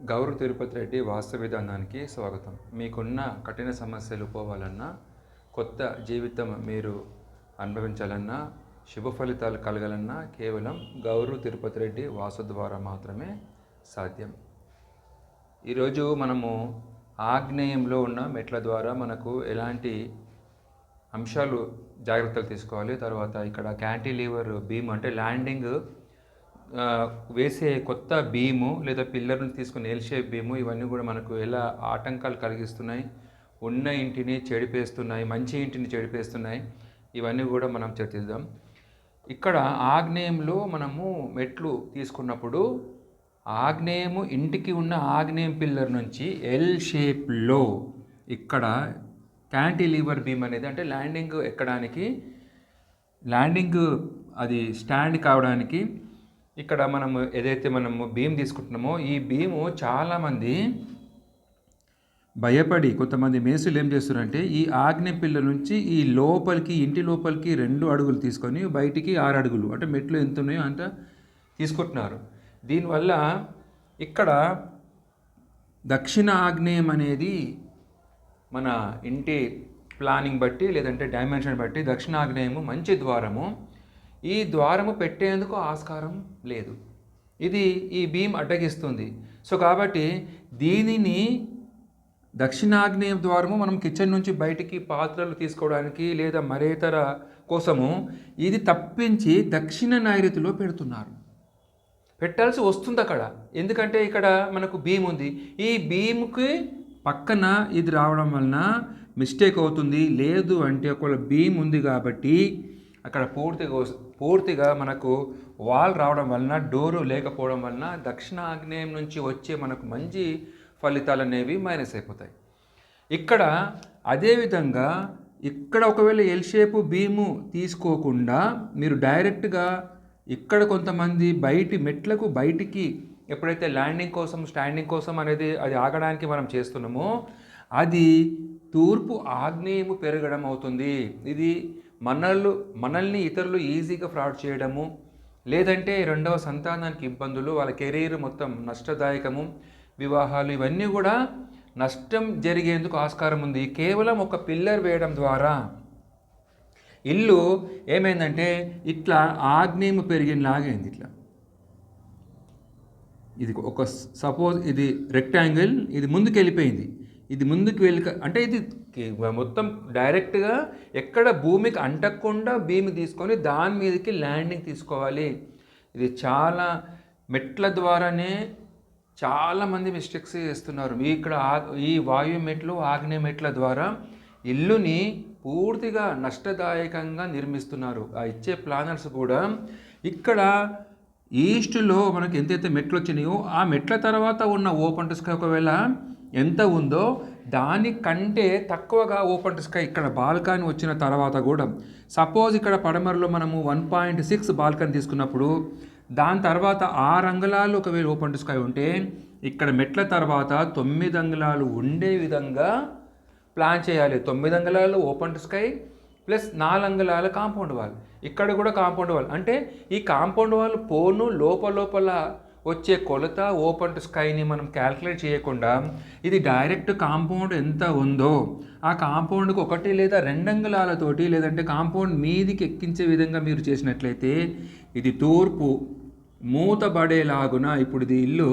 గౌరవ తిరుపతి రెడ్డి వాస్తవ విధానానికి స్వాగతం. మీకున్న కఠిన సమస్యలు పోవాలన్నా కొత్త జీవితం మీరు అనుభవించాలన్నా శుభ ఫలితాలు కలగాలన్నా కేవలం గౌరవ తిరుపతి రెడ్డి వాసు ద్వారా మాత్రమే సాధ్యం. ఈరోజు మనము ఆగ్నేయంలో ఉన్న మెట్ల ద్వారా మనకు ఎలాంటి అంశాలు జాగ్రత్తలు తీసుకోవాలి తర్వాత ఇక్కడ క్యాంటీలీవర్ బీమ్ అంటే ల్యాండింగ్ వేసే కొత్త బీము లేదా పిల్లర్ని తీసుకుని ఎల్ షేప్ బీము ఇవన్నీ కూడా మనకు ఎలా ఆటంకాలు కలిగిస్తున్నాయి ఉన్న ఇంటిని చెడిపేస్తున్నాయి మంచి ఇంటిని చెడిపేస్తున్నాయి ఇవన్నీ కూడా మనం చర్చిద్దాం. ఇక్కడ ఆగ్నేయంలో మనము మెట్లు తీసుకున్నప్పుడు ఆగ్నేయము ఇంటికి ఉన్న ఆగ్నేయం పిల్లర్ నుంచి ఎల్ షేప్లో ఇక్కడ క్యాంటిలీవర్ బీమ్ అనేది అంటే ల్యాండింగ్ ఎక్కడానికి ల్యాండింగ్ అది స్టాండ్ కావడానికి ఇక్కడ మనము ఏదైతే మనము భీమ్ తీసుకుంటున్నామో ఈ భీము చాలామంది భయపడి కొంతమంది మేసులు ఏం చేస్తున్నారంటే ఈ ఆగ్నేయ పిల్ల నుంచి ఈ లోపలికి ఇంటి లోపలికి రెండు అడుగులు తీసుకొని బయటికి ఆరు అడుగులు అంటే మెట్లు ఎంత ఉన్నాయో అంత తీసుకుంటున్నారు. దీనివల్ల ఇక్కడ దక్షిణ ఆగ్నేయం అనేది మన ఇంటి ప్లానింగ్ బట్టి లేదంటే డైమెన్షన్ బట్టి దక్షిణాగ్నేయము మంచి ద్వారము. ఈ ద్వారము పెట్టేందుకు ఆస్కారం లేదు. ఇది ఈ భీమ్ అడ్డగిస్తుంది. సో కాబట్టి దీనిని దక్షిణాగ్నేయ ద్వారము మనం కిచెన్ నుంచి బయటికి పాత్రలు తీసుకోవడానికి లేదా మరేతర కోసము ఇది తప్పించి దక్షిణ నైరుతిలో పెడుతున్నారు. పెట్టాల్సి వస్తుంది అక్కడ. ఎందుకంటే ఇక్కడ మనకు భీమ్ ఉంది. ఈ భీమ్కి పక్కన ఇది రావడం వలన మిస్టేక్ అవుతుంది. లేదు అంటే ఒకవేళ భీమ్ ఉంది కాబట్టి అక్కడ పూర్తిగా పూర్తిగా మనకు వాల్ రావడం వలన డోరు లేకపోవడం వలన దక్షిణ ఆగ్నేయం నుంచి వచ్చే మనకు మంచి ఫలితాలు అనేవి మైనస్ అయిపోతాయి. ఇక్కడ అదేవిధంగా ఇక్కడ ఒకవేళ ఎల్ షేపు బీము తీసుకోకుండా మీరు డైరెక్ట్గా ఇక్కడ కొంతమంది బయటి మెట్లకు బయటికి ఎప్పుడైతే ల్యాండింగ్ కోసం స్టాండింగ్ కోసం అనేది అది ఆగడానికి మనం చేస్తున్నామో అది తూర్పు ఆగ్నేయము పెరగడం అవుతుంది. ఇది మనల్ని మనల్ని ఇతరులు ఈజీగా ఫ్రాడ్ చేయడము లేదంటే రెండవ సంతానానికి ఇబ్బందులు వాళ్ళ కెరీర్ మొత్తం నష్టదాయకము వివాహాలు ఇవన్నీ కూడా నష్టం జరిగేందుకు ఆస్కారం ఉంది. కేవలం ఒక పిల్లర్ వేయడం ద్వారా ఇల్లు ఏమైందంటే ఇట్లా ఆగ్నేయం పెరిగినలాగైంది ఇట్లా. ఇది ఒక సపోజ్ ఇది రెక్టాంగిల్ ఇది ముందుకు వెళ్ళిపోయింది ఇది ముందుకు వెళ్ళి అంటే ఇది మొత్తం డైరెక్ట్గా ఎక్కడ భూమికి అంటకుండా భూమి తీసుకొని దాని మీదకి ల్యాండింగ్ తీసుకోవాలి. ఇది చాలా మెట్ల ద్వారానే చాలామంది మిస్టేక్స్ చేస్తున్నారు. ఇక్కడ ఈ వాయు మెట్లు ఆగ్నేయ మెట్ల ద్వారా ఇల్లుని పూర్తిగా నష్టదాయకంగా నిర్మిస్తున్నారు. ఆ ఇచ్చే ప్లానర్స్ కూడా ఇక్కడ ఈస్ట్లో మనకి ఎంతైతే మెట్లు వచ్చినాయో ఆ మెట్ల తర్వాత ఉన్న ఓపెన్ టు స్కై ఒకవేళ ఎంత ఉందో దానికంటే తక్కువగా ఓపెన్ స్కై ఇక్కడ బాల్కనీ వచ్చిన తర్వాత కూడా. సపోజ్ ఇక్కడ పడమరలో మనము వన్ పాయింట్ సిక్స్ బాల్కనీ తీసుకున్నప్పుడు దాని తర్వాత ఆరు అంగుళాలు ఒకవేళ ఓపెన్ స్కై ఉంటే ఇక్కడ మెట్ల తర్వాత తొమ్మిది అంగుళాలు ఉండే విధంగా ప్లాన్ చేయాలి. తొమ్మిది అంగుళాలు ఓపెన్ స్కై ప్లస్ నాలుగు అంగుళాల కాంపౌండ్ వాల్. ఇక్కడ కూడా కాంపౌండ్ వాల్. అంటే ఈ కాంపౌండ్ వాల్ పోను లోపల లోపల వచ్చే కొలత ఓపెన్ టు స్కైని మనం క్యాల్కులేట్ చేయకుండా ఇది డైరెక్ట్ కాంపౌండ్ ఎంత ఉందో ఆ కాంపౌండ్కి ఒకటి లేదా రెండంగుళాలతోటి లేదంటే కాంపౌండ్ మీదికి ఎక్కించే విధంగా మీరు చేసినట్లయితే ఇది తూర్పు మూతబడేలాగున ఇప్పుడు ఇది ఇల్లు.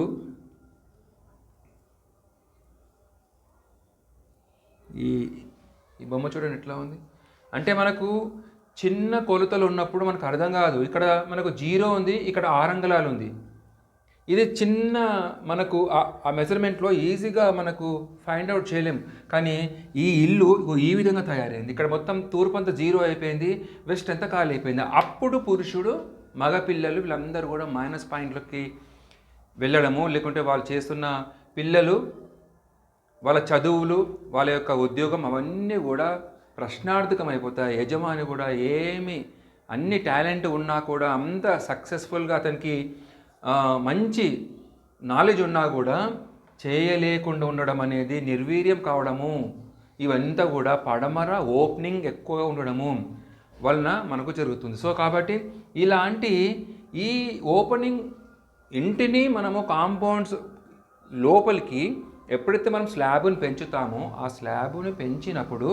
ఈ ఈ బొమ్మ చూడండి ఎట్లా ఉంది? అంటే మనకు చిన్న కొలతలు ఉన్నప్పుడు మనకు అర్థం కాదు. ఇక్కడ మనకు జీరో ఉంది ఇక్కడ ఆరంగళాలు ఉంది. ఇది చిన్న మనకు ఆ- ఆ మెజర్మెంట్లో ఈజీగా మనకు ఫైండ్ అవుట్ చేయలేం. కానీ ఈ ఇల్లు ఈ విధంగా తయారైంది. ఇక్కడ మొత్తం తూర్పు అంతా జీరో అయిపోయింది వెస్ట్ అంతా ఖాళీ అయిపోయింది. అప్పుడు పురుషుడు మగ పిల్లలు వీళ్ళందరూ కూడా మైనస్ పాయింట్లకి వెళ్ళడము లేకుంటే వాళ్ళు చేస్తున్న పిల్లలు వాళ్ళ చదువులు వాళ్ళ యొక్క ఉద్యోగం అవన్నీ కూడా ప్రశ్నార్థకం అయిపోతాయి యజమాని కూడా ఏమి అన్ని టాలెంట్ ఉన్నా కూడా అంత సక్సెస్ఫుల్గా అతనికి మంచి నాలెడ్జ్ ఉన్నా కూడా చేయలేకుండా ఉండడం అనేది నిర్వీర్యం కావడము ఇవంతా కూడా పడమర ఓపెనింగ్ ఎక్కువగా ఉండడము వలన మనకు జరుగుతుంది. సో కాబట్టి ఇలాంటి ఈ ఓపెనింగ్ ఇంటిని మనము కాంపౌండ్స్ లోపలికి ఎప్పుడైతే మనం స్లాబ్ని పెంచుతామో ఆ స్లాబ్ని పెంచినప్పుడు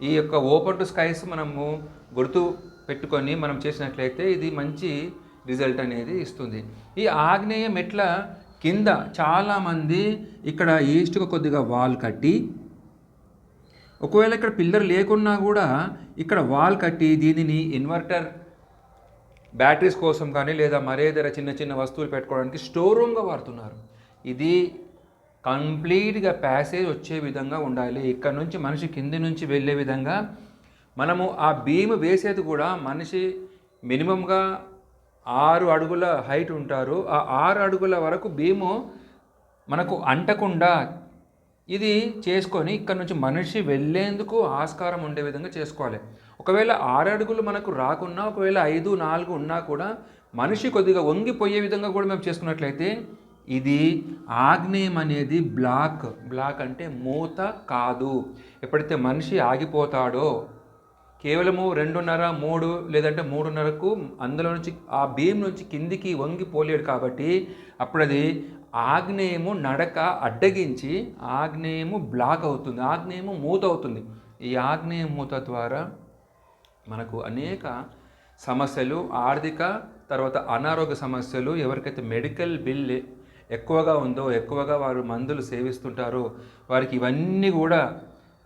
ఈ యొక్క ఓపెన్ టు స్కైస్ మనము గుర్తు పెట్టుకొని మనం చేసినట్లయితే ఇది మంచి రిజల్ట్ అనేది ఇస్తుంది. ఈ ఆగ్నేయ మెట్ల కింద చాలామంది ఇక్కడ ఈస్ట్గా కొద్దిగా వాల్ కట్టి ఒకవేళ ఇక్కడ పిల్లర్ లేకున్నా కూడా ఇక్కడ వాల్ కట్టి దీనిని ఇన్వర్టర్ బ్యాటరీస్ కోసం కానీ లేదా మరేదర చిన్న చిన్న వస్తువులు పెట్టుకోవడానికి స్టోర్ రూమ్గా వాడుతున్నారు. ఇది కంప్లీట్గా ప్యాసేజ్ వచ్చే విధంగా ఉండాలి. ఇక్కడ నుంచి మనిషి కింది నుంచి వెళ్ళే విధంగా మనము ఆ బీమ్ వేసేది కూడా మనిషి మినిమంగా ఆరు అడుగుల హైట్ ఉంటారు. ఆ ఆరు అడుగుల వరకు భీము మనకు అంటకుండా ఇది చేసుకొని ఇక్కడ నుంచి మనిషి వెళ్ళేందుకు ఆస్కారం ఉండే విధంగా చేసుకోవాలి. ఒకవేళ ఆరు అడుగులు మనకు రాకున్నా ఒకవేళ ఐదు నాలుగు ఉన్నా కూడా మనిషి కొద్దిగా వంగిపోయే విధంగా కూడా మేము చేసుకున్నట్లయితే ఇది ఆగ్నేయం అనేది బ్లాక్ బ్లాక్ అంటే మూత కాదు. ఎప్పుడైతే మనిషి ఆగిపోతాడో కేవలము రెండున్నర మూడు లేదంటే మూడున్నరకు అందులో నుంచి ఆ భీమ్ నుంచి కిందికి వంగిపోలేడు కాబట్టి అప్పుడు అది ఆగ్నేయము నడక అడ్డగించి ఆగ్నేయము బ్లాక్ అవుతుంది ఆగ్నేయము మూత అవుతుంది. ఈ ఆగ్నేయ మూత ద్వారా మనకు అనేక సమస్యలు ఆర్థిక తర్వాత అనారోగ్య సమస్యలు ఎవరికైతే మెడికల్ బిల్ ఎక్కువగా ఉందో ఎక్కువగా వారు మందులు సేవిస్తుంటారో వారికి ఇవన్నీ కూడా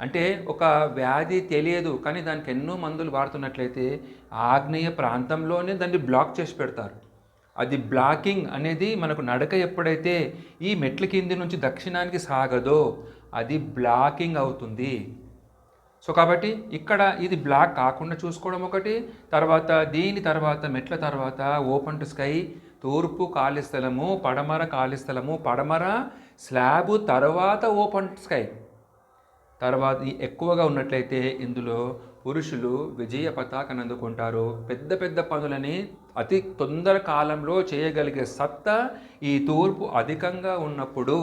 అంటే ఒక వ్యాధి తెలియదు కానీ దానికి ఎన్నో మందులు వాడుతున్నట్లయితే ఆగ్నేయ ప్రాంతంలోనే దాన్ని బ్లాక్ చేసి పెడతారు. అది బ్లాకింగ్ అనేది మనకు నడక ఎప్పుడైతే ఈ మెట్ల కింది నుంచి దక్షిణానికి సాగదో అది బ్లాకింగ్ అవుతుంది. సో కాబట్టి ఇక్కడ ఇది బ్లాక్ కాకుండా చూసుకోవడం ఒకటి తర్వాత దీని తర్వాత మెట్ల తర్వాత ఓపెన్ టు స్కై తూర్పు ఖాళీ స్థలము పడమర ఖాళీ స్థలము పడమర స్లాబు తర్వాత ఓపెన్ స్కై. తర్వాత ఎక్కువగా ఉన్నట్లయితే ఇందులో పురుషులు విజయ పతాకను అందుకుంటారు. పెద్ద పెద్ద పనులని అతి తొందర కాలంలో చేయగలిగే సత్తా ఈ తూర్పు అధికంగా ఉన్నప్పుడు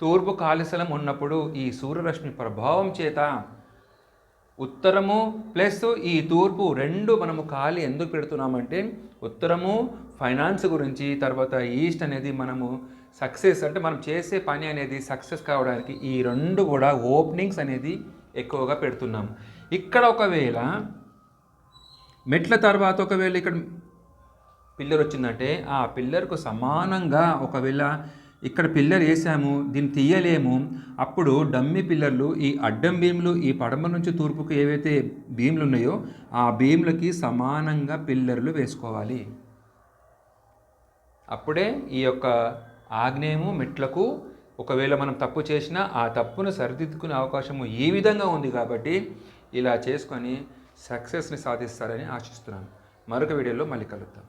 తూర్పు కాళిస్థలం ఉన్నప్పుడు ఈ సూర్యరశ్మి ప్రభావం చేత ఉత్తరము ప్లస్ ఈ తూర్పు రెండు మనము ఖాళీ ఎందుకు పెడుతున్నామంటే ఉత్తరము ఫైనాన్స్ గురించి తర్వాత ఈస్ట్ అనేది మనము సక్సెస్ అంటే మనం చేసే పని అనేది సక్సెస్ కావడానికి ఈ రెండు కూడా ఓపెనింగ్స్ అనేది ఎక్కువగా పెడుతున్నాం. ఇక్కడ ఒకవేళ మెట్ల తర్వాత ఒకవేళ ఇక్కడ పిల్లర్ వచ్చిందంటే ఆ పిల్లర్కు సమానంగా ఒకవేళ ఇక్కడ పిల్లర్ వేసాము దీన్ని తీయలేము అప్పుడు డమ్మి పిల్లర్లు ఈ అడ్డం భీములు ఈ పడమ నుంచి తూర్పుకు ఏవైతే భీములు ఉన్నాయో ఆ భీములకి సమానంగా పిల్లర్లు వేసుకోవాలి. అప్పుడే ఈ యొక్క ఆగ్నేయము మెట్లకు ఒకవేళ మనం తప్పు చేసినా ఆ తప్పును సరిదిద్దుకునే అవకాశము ఈ విధంగా ఉంది కాబట్టి ఇలా చేసుకొని సక్సెస్ని సాధిస్తారని ఆశిస్తున్నాను. మరొక వీడియోలో మళ్ళీ కలుద్దాం.